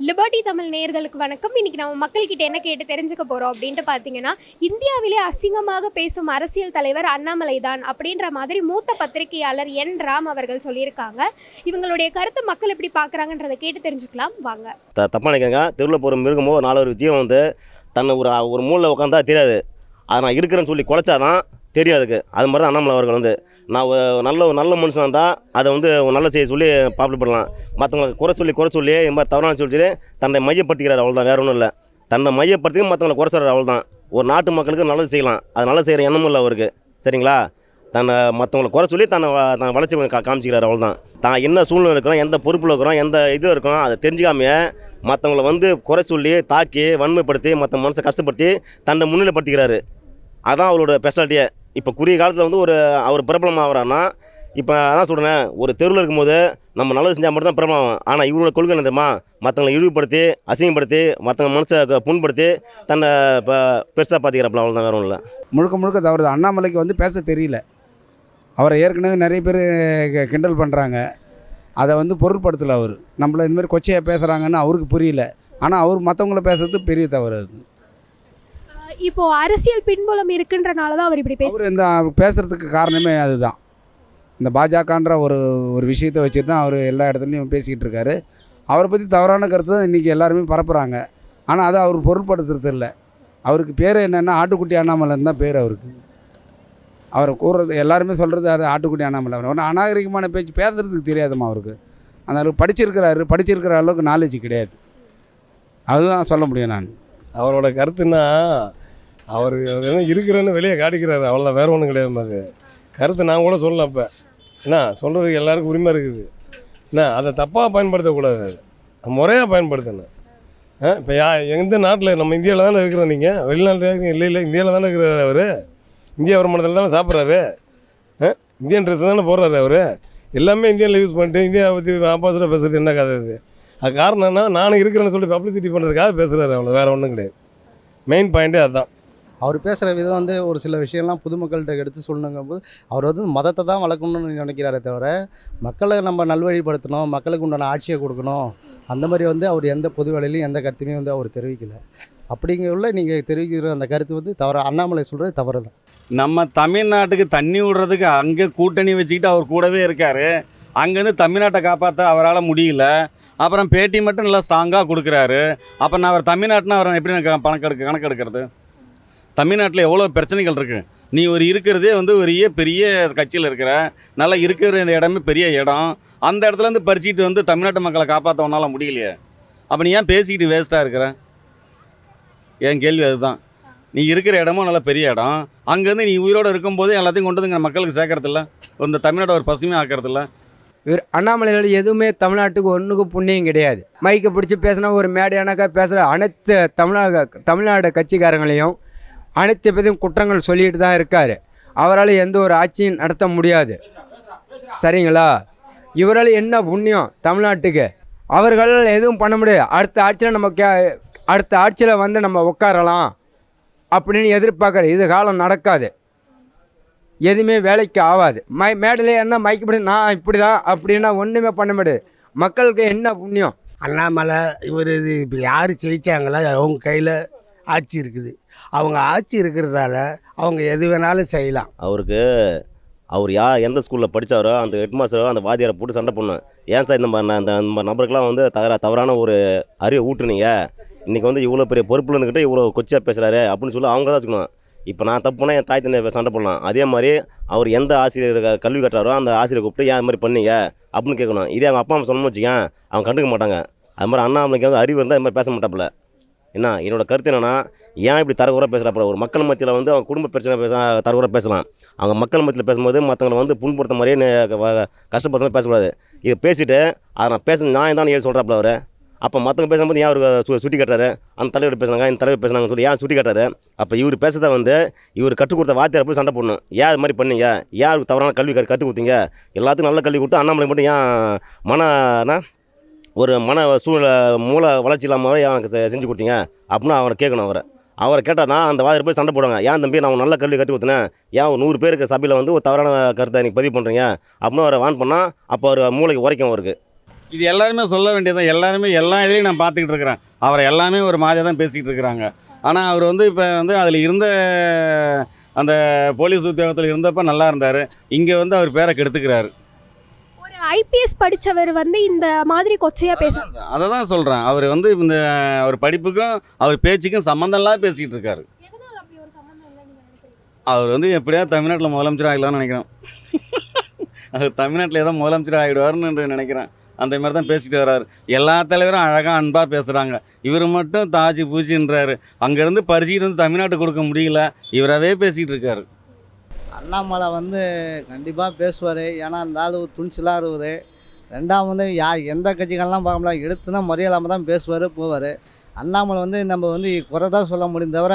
Liberty Tamil நேயர்களுக்கு வணக்கம். இன்றைக்கி நம்ம மக்கள்கிட்ட என்ன கேட்டு தெரிஞ்சுக்க போகிறோம் அப்படின்ட்டு பார்த்தீங்கன்னா இந்தியாவிலே அசிங்கமாக பேசும் அரசியல் தலைவர் அண்ணாமலை தான் அப்படின்ற மாதிரி மூத்த பத்திரிகையாளர் என் ராம் அவர்கள் சொல்லியிருக்காங்க. இவங்களுடைய கருத்து மக்கள் எப்படி பார்க்குறாங்கன்றதை கேட்டு தெரிஞ்சுக்கலாம். வாங்க. த தப்பாக நினைக்கிறேங்க தெருவில் போகிற மிருகமோ நாலு ஒரு ஜீவன் வந்து தன்னை ஒரு ஒரு மூலில் உட்காந்தா தெரியாது. அதை நான் இருக்கிறேன்னு சொல்லி குலைச்சாதான் தெரியும் அதுக்கு. அது மாதிரி தான் அண்ணாமலை அவர்கள் வந்து. நான் நல்ல ஒரு நல்ல மனுஷனாக இருந்தால் அதை வந்து நல்ல செய்ய சொல்லி பாப்புலர் பண்ணலாம். மற்றவங்களுக்கு குறை சொல்லி குறை சொல்லி இது மாதிரி தவறான சொல்லி தன்னை மையப்படுத்திக்கிறார் அவ்வளோதான் வேற ஒன்றும் இல்லை. தன்னை மையப்படுத்தி மற்றவங்களை குறை சொல்கிறார் அவ்வளோதான் ஒரு நாட்டு மக்களுக்கு நல்லது செய்யலாம். அது நல்லது செய்கிற எண்ணமும் இல்லை அவருக்கு. சரிங்களா? தன்னை மற்றவங்களை குறை சொல்லி தன்னை தன் வளர்ச்சி கா காமிச்சிக்கிறார் அவ்வளோதான் தான் என்ன சூழ்நிலை இருக்கிறோம் எந்த பொறுப்பில் இருக்கிறோம் எந்த இதில் இருக்கிறோம் அதை தெரிஞ்சுக்காமையே மற்றவங்கள வந்து குறை சொல்லி தாக்கி வன்மைப்படுத்தி மற்ற மனசை கஷ்டப்படுத்தி தன்னை முன்னிலைப்படுத்திக்கிறாரு. அதான் அவரோட ஸ்பெஷாலிட்டியே இப்போ குறுகிய காலத்தில் வந்து ஒரு அவர் பிரபலம் ஆகிறான்னா இப்போ அதான் சொல்கிறேன் ஒரு தெருவில் இருக்கும்போது நம்ம நல்லது செஞ்சால் மட்டும் தான் பிரபலம் ஆகும் ஆனால் இவரோட கொள்கை என்ன தெரியுமா? மற்றவங்களை இழிவுபடுத்தி அசிங்கப்படுத்தி மற்றவங்க மனசை புண்படுத்தி தன்னை இப்போ பெருசாக பார்த்துக்கிறாப்புல அவ்வளோதான் வேறு ஒன்றும் இல்லை முழுக்க முழுக்க தவறு அண்ணாமலைக்கு வந்து பேச தெரியல. அவரை ஏற்கனவே நிறைய பேர் கிண்டல் பண்ணுறாங்க அதை வந்து பொருட்படுத்தலை அவர். நம்மள இந்தமாதிரி கொச்சையாக பேசுகிறாங்கன்னு அவருக்கு புரியல. ஆனால் அவர் மற்றவங்கள பேசுறது பெரிய தவறு அது. இப்போ அரசியல் பின்புலம் இருக்குன்றனால தான் அவர் இப்படி பேசுறது அவர் இந்த பேசுகிறதுக்கு காரணமே அதுதான். இந்த பாஜகன்ற ஒரு ஒரு விஷயத்தை வச்சுட்டு தான் அவர் எல்லா இடத்துலையும் பேசிக்கிட்டு இருக்காரு. அவரை பற்றி தவறான கருத்து தான் இன்றைக்கி எல்லாருமே பரப்புகிறாங்க ஆனால் அதை அவர் பொருட்படுத்துறது இல்லை. அவருக்கு பேர் என்னென்னா ஆட்டுக்குட்டி அண்ணாமலைன்னு தான் பேர் அவருக்கு. அவரை கூறுறது எல்லாருமே சொல்கிறது அது ஆட்டுக்குட்டி அண்ணாமலை அவர். ஒன்றும் அநாகரிகமான பேச்சு பேசுகிறதுக்கு தெரியாதுமா அவருக்கு. அந்த அளவுக்கு படிச்சிருக்கிறாரு. படிச்சிருக்கிற அளவுக்கு நாலேஜ் கிடையாது. அதுதான் சொல்ல முடியும் நான். அவரோட கருத்துன்னா அவர் என்ன இருக்கிறேன்னு வெளியே காட்டிக்கிறாரு. அவ்வளோதான் வேற ஒன்றும் கிடையாது அது கருத்து நான் கூட சொல்லலாம் அப்போ. என்ன? சொல்கிறதுக்கு எல்லாருக்கும் உரிமை இருக்குது. என்ன? அதை தப்பாக பயன்படுத்தக்கூடாது. முறையாக பயன்படுத்தணும். இப்போ யா எந்த நாட்டில் நம்ம இந்தியாவில் தானே இருக்கிறோம் நீங்கள் வெளிநாட்டில் இருக்கீங்க இல்லை இல்லை. இந்தியாவில் தானே இருக்கிறாரு அவர். இந்தியா வருமானத்தில் தானே சாப்பிட்றாரு. இந்தியன் ட்ரெஸ் தானே போடுறாரு அவர். எல்லாமே இந்தியாவில் யூஸ் பண்ணிட்டு இந்தியாவை பற்றி ஆப்போசிட்டாக பேசுறது என்ன கதை இது? அது காரணம் என்ன? நானும் இருக்கிறேன்னு சொல்லி பப்ளிசிட்டி பண்ணுறதுக்காக பேசுகிறாரு அவ்வளோ வேறு ஒன்றும் கிடையாது. மெயின் பாயிண்ட்டே அதுதான் அவர் பேசுகிற விதம் வந்து ஒரு சில விஷயம்லாம் பொதுமக்கள்கிட்ட எடுத்து சொல்லணுங்கும் போது அவர் வந்து மதத்தை தான் வளர்க்கணும்னு நினைக்கிறாரே தவிர மக்களை நம்ம நல்வழிப்படுத்தணும் மக்களுக்கு உண்டான ஆட்சியை கொடுக்கணும் அந்த மாதிரி வந்து அவர் எந்த பொது வேலையிலையும் எந்த கருத்துமே வந்து அவர் தெரிவிக்கல. அப்படிங்கிற நீங்கள் தெரிவிக்கிற அந்த கருத்து வந்து தவறு அண்ணாமலை சொல்கிறது தவறு தான் நம்ம தமிழ்நாட்டுக்கு தண்ணி விடுறதுக்கு அங்கே கூட்டணி வச்சுக்கிட்டு அவர் கூடவே இருக்கார். அங்கேருந்து தமிழ்நாட்டை காப்பாற்ற அவரால் முடியல. அப்புறம் பேட்டி மட்டும் நல்லா ஸ்ட்ராங்காக கொடுக்குறாரு. அப்போ நான் அவர் தமிழ்நாட்டுனா அவர் எப்படி நான் கணக்கெடுக்க கணக்கெடுக்கிறது தமிழ்நாட்டில் எவ்வளோ பிரச்சனைகள் இருக்குது நீ ஒரு இருக்கிறதே வந்து ஒரு பெரிய கட்சியில் இருக்கிற நல்லா இருக்கிற இடமே பெரிய இடம். அந்த இடத்துலேருந்து பறிச்சிட்டு வந்து தமிழ்நாட்டு மக்களை காப்பாற்ற உன்னால முடியலையே. அப்போ நீ ஏன் பேசிக்கிட்டு வேஸ்ட்டாக இருக்கிற? என் கேள்வி அதுதான். நீ இருக்கிற இடமும் நல்ல பெரிய இடம். அங்கேருந்து நீ உயிரோடு இருக்கும்போது எல்லாத்தையும் கொண்டு வந்து மக்களுக்கு சேர்க்கறதில்ல. இந்த தமிழ்நாட்டை ஒரு பசுமையாக ஆக்கிறதில்ல. இவர் அண்ணாமலையில் எதுவுமே தமிழ்நாட்டுக்கு ஒன்றுக்கும் புண்ணியம் கிடையாது. மைக்கை பிடிச்சி பேசினா ஒரு மேடையானாக்கா பேசுகிற அனைத்து தமிழ்நாடு தமிழ்நாடு கட்சிக்காரங்களையும் அனைத்து பேரையும் குற்றங்கள் சொல்லிட்டு தான் இருக்கார். அவரால் எந்த ஒரு ஆட்சியும் நடத்த முடியாது. சரிங்களா? இவரால் என்ன புண்ணியம் தமிழ்நாட்டுக்கு? அவர்களால் எதுவும் பண்ண முடியாது. அடுத்த ஆட்சியில் நம்ம கே அடுத்த ஆட்சியில் வந்து நம்ம உட்காரலாம் அப்படின்னு எதிர்பார்க்குற இது காலம் நடக்காது. எதுவுமே வேலைக்கு ஆகாது மை மேடையில் என்ன மைக்கு இப்படி நான் இப்படி தான் அப்படின்னா ஒன்றுமே பண்ண முடியாது. மக்களுக்கு என்ன புண்ணியம்? அண்ணாமலை இவர் இது இப்போ யார் ஜெயிச்சாங்களோ அவங்க கையில் ஆட்சி இருக்குது. அவங்க ஆட்சி இருக்கிறதால அவங்க எது வேணாலும் செய்யலாம். அவருக்கு அவர் யா எந்த ஸ்கூலில் படித்தாரோ அந்த ஹெட் மாஸ்டரோ அந்த வாத்தியாரை போட்டு சண்டை பண்ணும் ஏன் சார் இந்த மாதிரி இந்த மாதிரி நபருக்கெல்லாம் வந்து தவறா தவறான ஒரு அறிவை ஊட்டுனீங்க? இன்றைக்கி வந்து இவ்வளோ பெரிய பொறுப்பில் இருந்துக்கிட்டு இவ்வளோ கொச்சியாக பேசுகிறாரு அப்படின்னு சொல்லி அவங்க தான் வச்சுக்கணும். இப்போ நான் தப்புனா என் தாய் தந்தை சண்டை போடலாம். அதே மாதிரி அவர் எந்த ஆசிரியர் கல்வி கட்டுறாரோ அந்த ஆசிரியர் கூப்பிட்டு ஏன் இது மாதிரி பண்ணீங்க? அப்படின்னு கேட்கணும். இதே அவங்க அப்பா அம்மா சொன்னோம்னு வச்சுக்கேன் அவங்க கண்டுக்க மாட்டாங்க. அது மாதிரி அண்ணாமலைக்கு வந்து அறிவு இருந்தால் இது மாதிரி பேச மாட்டாப்புல. என்ன என்னோட கருத்து என்னென்னா ஏன் இப்படி தரகுறா பேசுகிறாப்புல ஒரு மக்கள் மத்தியில் வந்து அவங்க குடும்ப பிரச்சனை பேச தரகுறை பேசலாம். அவங்க மக்கள் மத்தியில் பேசும்போது மற்றவங்களை வந்து புண்படுத்த மாதிரியே நே- கஷ்டப்படுத்த மாதிரி பேசக்கூடாது. இதை பேசிவிட்டு அதை நான் பேச நியாயம் தான் ஏழு சொல்கிறாப்புல அவர்? அப்போ மற்றவங்க பேசும்போது ஏன் அவர் சு சுட்டி கட்டுறாரு? அந்த தலைவர் பேசுனாங்க இந்த தலைவர் பேசுனாங்க சொல்லி ஏன் சுட்டி கட்டுறாரு? அப்போ இவர் பேசுறத வந்து இவர் கற்றுக் கொடுத்த வாத்தியார் போய் சண்டை போடணும். ஏன் அது மாதிரி பண்ணீங்க? யாருக்கு தவறான கல்வி கற்று கற்றுக் கொடுத்தீங்க? எல்லாத்துக்கும் நல்ல கல்வி கொடுத்து அண்ணாமலை மட்டும் ஏன் மனனா ஒரு மன சூழ்நிலை மூளை வளர்ச்சி இல்லாமல் எனக்கு செ- செஞ்சு கொடுத்தீங்க? அப்படின்னு அவரை கேட்கணும் அவரை. அவரை கேட்டால் தான் அந்த வாதில் போய் சண்டை போடுவாங்க. ஏன் தம்பி நான் நல்ல கல்வி கட்டி கொடுத்தேன்? ஏன் ஒரு நூறு பேருக்கு சபையில் வந்து ஒரு தவறான கருத்தை எனக்கு பதிவு பண்ணுறீங்க அப்படின்னு அவரை வான் பண்ணால் அப்போ அவர் மூளைக்கு உரைக்கும் அவருக்கு. இது எல்லாருமே சொல்ல வேண்டியதான் எல்லாருமே எல்லா இதுலேயும் நான் பார்த்துக்கிட்டு இருக்கிறேன். அவரை எல்லாமே ஒரு மாதிரியாக தான் பேசிக்கிட்டு இருக்கிறாங்க. ஆனால் அவர் வந்து இப்போ வந்து அதில் இருந்த அந்த போலீஸ் உத்தியோகத்தில் இருந்தப்ப நல்லா இருந்தார். இங்கே வந்து அவர் பேரை கெடுத்துக்கிறாரு. ஒரு ஐபிஎஸ் படிச்சவர் வந்து இந்த மாதிரி கொச்சையா பேச அதை தான் சொல்கிறேன் அவர் வந்து இந்த அவர் படிப்புக்கும் அவர் பேச்சுக்கும் சம்மந்தம் இல்லாம பேசிக்கிட்டு இருக்காரு. அவர் வந்து எப்படியா தமிழ்நாட்டில் முதலமைச்சர் ஆகலாம்னு நினைக்கிறேன். அவர் தமிழ்நாட்டில் ஏதோ முதலமைச்சர் ஆகிடுவார்னு நினைக்கிறேன். அந்த மாதிரி தான் பேசிட்டு வர்றாரு. எல்லா தலைவரும் அழகாக அன்பாக பேசுகிறாங்க இவர் மட்டும் தாஜி பூச்சின்றாரு அங்கேருந்து பறிச்சுட்டு வந்து தமிழ்நாட்டு கொடுக்க முடியல. இவராகவே பேசிகிட்டு இருக்காரு. அண்ணாமலை வந்து கண்டிப்பாக பேசுவார். ஏன்னா அந்த ஆள் துணிச்சலாக இருவார் ரெண்டாவது வந்து யார் எந்த கட்சிகள்லாம் பார்க்க முடியாது எடுத்துனா மரியாதை தான் பேசுவார் போவார். அண்ணாமலை வந்து நம்ம வந்து குறை தான் சொல்ல முடியும் தவிர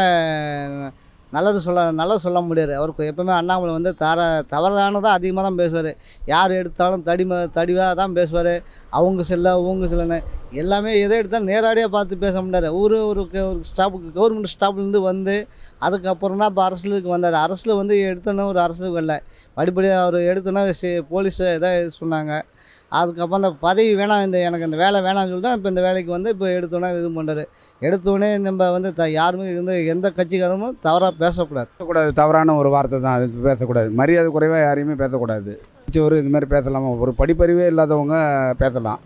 நல்லது சொல்ல நல்லது சொல்ல முடியாது. அவருக்கு எப்போவுமே அண்ணாமலை வந்து தர தவறானதாக அதிகமாக தான் பேசுவார். யார் எடுத்தாலும் தடிம தடிவாக தான் பேசுவார். அவங்க செல்ல அவங்க செல்லன்னு. எல்லாமே எதை எடுத்தாலும் நேரடியாக பார்த்து பேச முடியாது ஊர் ஒரு ஒரு ஸ்டாப்புக்கு கவர்மெண்ட் ஸ்டாப்லேருந்து வந்து அதுக்கப்புறம் தான் இப்போ அரசுக்கு வந்தார். அரசில் வந்து எடுத்தோன்னே ஒரு அரசுக்கு வரல. படிப்படியாக அவர் எடுத்தோன்னா சே போலீஸ் எதாவது சொன்னாங்க. அதுக்கப்புறம் அந்த பதவி வேணாம் இந்த எனக்கு இந்த வேலை வேணாம்னு சொல்லிட்டு இப்போ இந்த வேலைக்கு வந்து இப்போ எடுத்தோன்னே இது பண்ணுறாரு எடுத்தோடனே நம்ம வந்து த யாருமே வந்து எந்த கட்சிக்காரமும் தவறாக பேசக்கூடாது. பேசக்கூடாது. தவறான ஒரு வார்த்தை தான். அது பேசக்கூடாது. மரியாதை குறைவாக யாரையுமே பேசக்கூடாது. ஒரு இது மாதிரி பேசலாமா. ஒரு படிப்பறிவே இல்லாதவங்க பேசலாம்.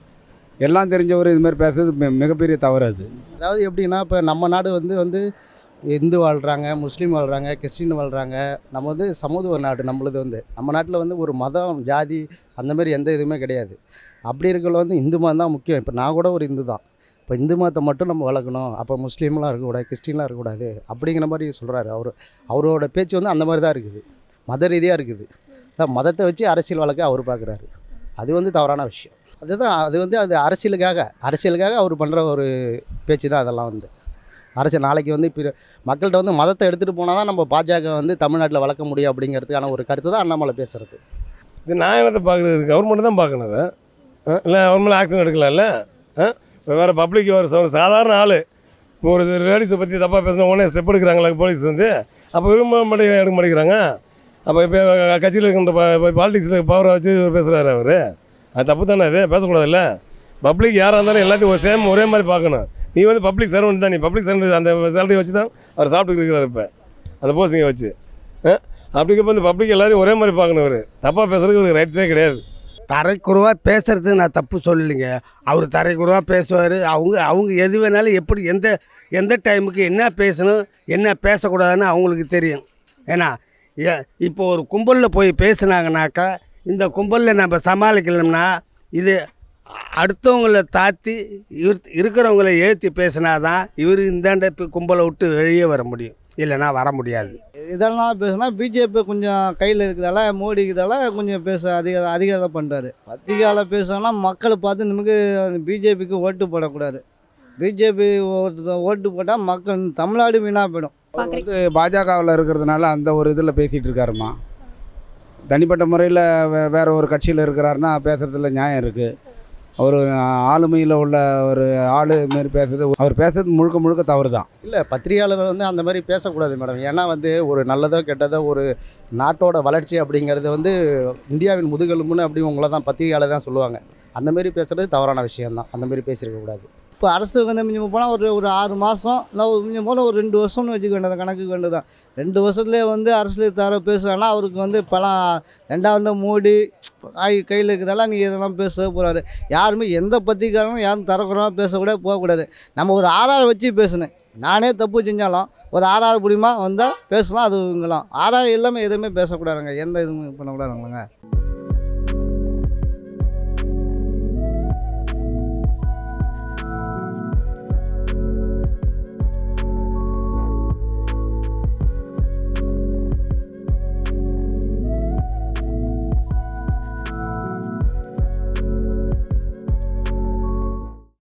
எல்லாம் தெரிஞ்சவர் இது மாதிரி பேசுறது மிகப்பெரிய தவறு அது. அதாவது எப்படின்னா இப்போ நம்ம நாடு வந்து வந்து இந்து வாழ்கிறாங்க முஸ்லீம் வாழ்கிறாங்க கிறிஸ்டின் வாழ்கிறாங்க நம்ம வந்து சமூக நாடு நம்மளது வந்து. நம்ம நாட்டில் வந்து ஒரு மதம் ஜாதி அந்தமாரி எந்த இதுவுமே கிடையாது. அப்படி இருக்கல வந்து இந்து மதம் தான் முக்கியம். இப்போ நான் கூட ஒரு இந்து தான். இப்போ இந்து மதத்தை மட்டும் நம்ம வளர்க்கணும். அப்போ முஸ்லீம்லாம் இருக்கக்கூடாது கிறிஸ்டின்லாம் இருக்கக்கூடாது. அப்படிங்கிற மாதிரி சொல்கிறாரு அவர் அவரோட பேச்சு வந்து அந்த மாதிரி தான் இருக்குது. மத ரீதியாக இருக்குது. மதத்தை வச்சு அரசியல் வழக்க அவர் பார்க்குறாரு. அது வந்து தவறான விஷயம். அதுதான் அது வந்து அது அரசியலுக்காக அரசியலுக்காக அவர் பண்ணுற ஒரு பேச்சு தான் அதெல்லாம் வந்து. அரசு நாளைக்கு வந்து இப்போ மக்கள்கிட்ட வந்து மதத்தை எடுத்துகிட்டு போனால் தான் நம்ம பாஜக வந்து தமிழ்நாட்டில் வளர்க்க முடியும் அப்படிங்கிறதுக்கான ஒரு கருத்து தான் அண்ணாமலை பேசுகிறது இது நான் என்னத்தை பார்க்குறது? கவர்மெண்ட் தான் பார்க்கணும் அதை. இல்லை கவர்மெண்ட் ஆக்ஷன் எடுக்கலாம்ல ஆ இப்போ வேறு பப்ளிக் ஒரு சாதாரண ஆள். இப்போ ஒரு லேடிஸை பற்றி தப்பாக பேசின உடனே ஸ்டெப் எடுக்கிறாங்களா போலீஸ் வந்து. அப்போ விரும்ப மாட்டேங்க எடுக்க மாட்டேங்கிறாங்க. அப்போ இப்போ கட்சியில் இருக்கின்ற பாலிடிக்ஸில் பவரை வச்சு பேசுகிறாரு அவர். அது தப்பு தானே அது பேசக்கூடாதுல்ல பப்ளிக் யாராக இருந்தாலும் எல்லாத்தையும் ஒரு சேம் ஒரே மாதிரி பார்க்கணும். நீ வந்து பப்ளிக் சர்வெண்ட் தான் நீ பப்ளிக் சர்வெண்ட் அந்த சேலரி வச்சு தான் அவர் சாப்பிட்டு இருக்கிறார் இப்போ. அந்த போஸ்டிங்கை வச்சு. அப்படி அப்படிங்கிறப்ப இந்த பப்ளிக் எல்லாரையும் ஒரே மாதிரி பார்க்கணும் அவர். தப்பாக பேசுறதுக்கு ஒரு ரைட்ஸே கிடையாது. தரைக்குறவாக பேசுகிறதுக்கு நான் தப்பு சொல்லலைங்க. அவர் தரைக்குறவாக பேசுவார். அவங்க அவங்க எது வேணாலும் எப்படி எந்த எந்த டைமுக்கு என்ன பேசணும் என்ன பேசக்கூடாதுன்னு அவங்களுக்கு தெரியும். ஏன்னா ஏ இப்போ ஒரு கும்பலில் போய் பேசுனாங்கனாக்கா இந்த கும்பலில் நம்ம சமாளிக்கணும்னா இது அடுத்தவங்கள தாத்தி இவர் இருக்கிறவங்கள ஏற்றி பேசினாதான் இவர் இந்தாண்ட இப்போ கும்பலை விட்டு வெளியே வர முடியும். இல்லைன்னா வர முடியாது. இதெல்லாம் பேசுனா பிஜேபி கொஞ்சம் கையில் இருக்கிறதால மோடி இருக்கிறதால கொஞ்சம் பேச அதிக அதிகாரம் பண்ணுறாரு பத்திரிகையால் பேசுனா மக்களை பார்த்து நமக்கு பிஜேபிக்கு ஓட்டு போடக்கூடாது. பிஜேபி ஓட்டு போட்டால் மக்கள் தமிழ்நாடு வீணாக போயிடும். வந்து பாஜகவில் இருக்கிறதுனால அந்த ஒரு இதில் பேசிகிட்டு இருக்காருமா தனிப்பட்ட முறையில் வே வேற ஒரு கட்சியில் இருக்கிறாருன்னா பேசுகிறதுல நியாயம் இருக்குது அவர் ஆளுமையில் உள்ள ஒரு ஆளு மாரி பேசுறது அவர் பேசுறது முழுக்க முழுக்க தவறு தான் இல்லை பத்திரிகையாளர்கள் வந்து அந்த மாதிரி பேசக்கூடாது மேடம். ஏன்னா வந்து ஒரு நல்லதோ கெட்டதோ ஒரு நாட்டோட வளர்ச்சி அப்படிங்கிறது வந்து இந்தியாவின் முதுகெலும்புன்னு அப்படி உங்களை தான் பத்திரிகையாளர் தான் சொல்லுவாங்க அந்தமாரி பேசுகிறது தவறான விஷயம்தான். அந்தமாரி பேசியிருக்கக்கூடாது. இப்போ அரசு வந்து மிஞ்சும் போனால் ஒரு ஒரு ஆறு மாதம் இல்லை ஒரு போனால் ஒரு ரெண்டு வருஷம்னு வச்சுக்க வேண்டியது கணக்குக்கு வேண்டியதான் ரெண்டு வருஷத்துலேயே வந்து அரசியல் தர பேசுகிறாங்கன்னா அவருக்கு வந்து பலம் ரெண்டாவது மோடி ஆகி கையில் இருக்கிறதால நீங்கள் இதெல்லாம் பேச போகிறாரு யாருமே எந்த பத்திரிக்காரனும் யாரும் தரக்குறோம் பேசக்கூடாது போகக்கூடாது. நம்ம ஒரு ஆதாரம் வச்சு பேசணும். நானே தப்பு செஞ்சாலும் ஒரு ஆதாரம் மூலியமாக வந்தால் பேசலாம் அது இங்கெல்லாம். ஆதாரம் இல்லாமல் எதுவுமே பேசக்கூடாதுங்க. எந்த இதுவும் பண்ணக்கூடாதுங்க